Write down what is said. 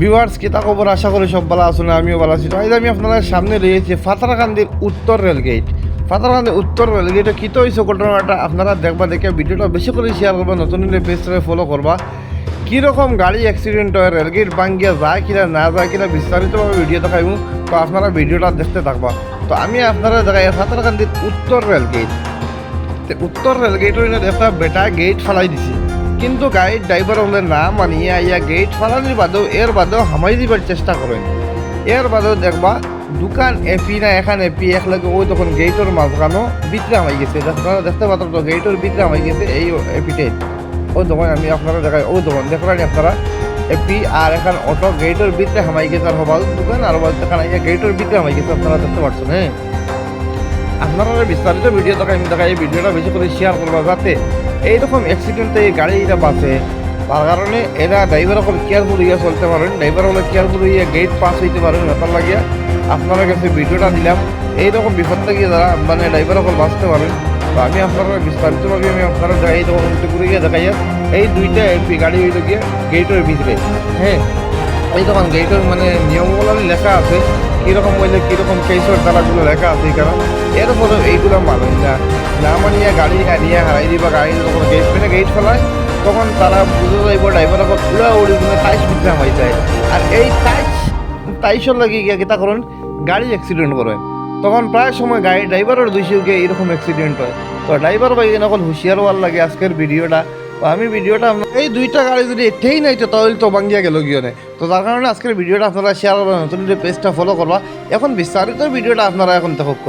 Viewers কিতা খবর? আশা করি সব ভালো আছেন আমিও ভালো আছি। তো আজ আমি আপনাদের সামনে রয়েছি ফাতারাকান্দির উত্তর রেলগেট। ফাতারাকান্দির উত্তর রেলগেটে কীতো হয়েছে ঘটনাটা আপনারা দেখবা, দেখে ভিডিওটা বেশি করে শেয়ার করবা, নতুন পেজটাকে ফলো করবা। কীরকম গাড়ি অ্যাক্সিডেন্ট হয়, রেলগেট ভাঙ্গিয়া যায় কিনা, না যায় কিনা বিস্তারিতভাবে ভিডিও দেখাইব তো আপনারা ভিডিওটা দেখতে থাকবা। তো আমি আপনারা দেখাই ফাতারাকান্দির উত্তর রেলগেট। উত্তর রেলগেটের একটা বেটা গেট ফালাই দিছে। কিন্তু গাড়ির ড্রাইভার হলে না মানিয়ে আইয়া গেট ফালানির বাদেও এর বাদেও হামাই দিবার চেষ্টা করেন। এর বাদেও দেখবা দোকান এপি না এখান এপি একলাগে ওই তখন গেটের মাঝখানো ভিতরে হামাই গেছে। আপনারা দেখতে পাত্র তো গেটের ভিতরে হামাই গেছে এই এপিটে ওই দোকান আমি আপনারা দেখাই ওই দোকান দেখলেন আপনারা। এপি আর এখন অটো গেটের ভিতরে হামাই গেছে আর হবাল দোকান আর হবাল দোকান আইয়া গেটের ভিতরে হামাই গেছে আপনারা দেখতে পাচ্ছেন হ্যাঁ। আপনারা বিস্তারিত ভিডিও দেখা আমি দেখা এই ভিডিওটা বেশি করে শেয়ার করবা যাতে এইরকম অ্যাক্সিডেন্টে এই গাড়িটা বাঁচে। তার কারণে এরা ড্রাইভার এখন কেয়ারফুল ইয়ে চলতে পারেন। ড্রাইভার হলে কেয়ারফুল ইয়ে গেট পাস হইতে পারেন, ব্যাপার লাগিয়া আপনার কাছে ভিডিওটা দিলাম। এইরকম বিপদ থেকে যারা মানে ড্রাইভার এখন বাঁচতে পারেন। তো আমি আপনারা বিস্তারিতভাবে আমি আপনারা এই উল্টে করে গিয়ে দেখাই এই দুইটা এলপি গাড়ি হইল গিয়ে গেটের ভিতরে। হ্যাঁ এই তখন গেটের মানে নিয়মগুলো লেখা আছে। কীরকম হইলে কীরকম কেসের তারাগুলো লেখা আছে কারণ। এরপরেও এইগুলো মানুষ না মানিয়ে গাড়ি হারিয়ে হারাই দিবা, গাড়ি যখন গেট পেনে গেট ফেলায় তখন তারা বুঝে যাইব ড্রাইভার এখন উড়া উড়ি মানে টাইস ভিতরে হামাই যায়। আর এই টাইস টাইসর লাগি গিয়ে কিতা করেন, গাড়ি অ্যাক্সিডেন্ট করেন তখন প্রায় সময় গাড়ি ড্রাইভারের দোষী গিয়ে এরকম অ্যাক্সিডেন্ট হয়। তো ড্রাইভার ভাই এখন হুঁশিয়ার হওয়ার লাগে আজকের ভিডিওটা। তো আমি ভিডিওটা এই দুইটা গাড়ি যদি এটাই নাই তো তাহলে তো ভাঙ্গিয়া গেল গিয়ে তো তার কারণে আজকের ভিডিওটা আপনারা শেয়ার করবেন, নতুন পেজটা ফলো করবা। এখন বিস্তারিত ভিডিওটা আপনারা এখন দেখুক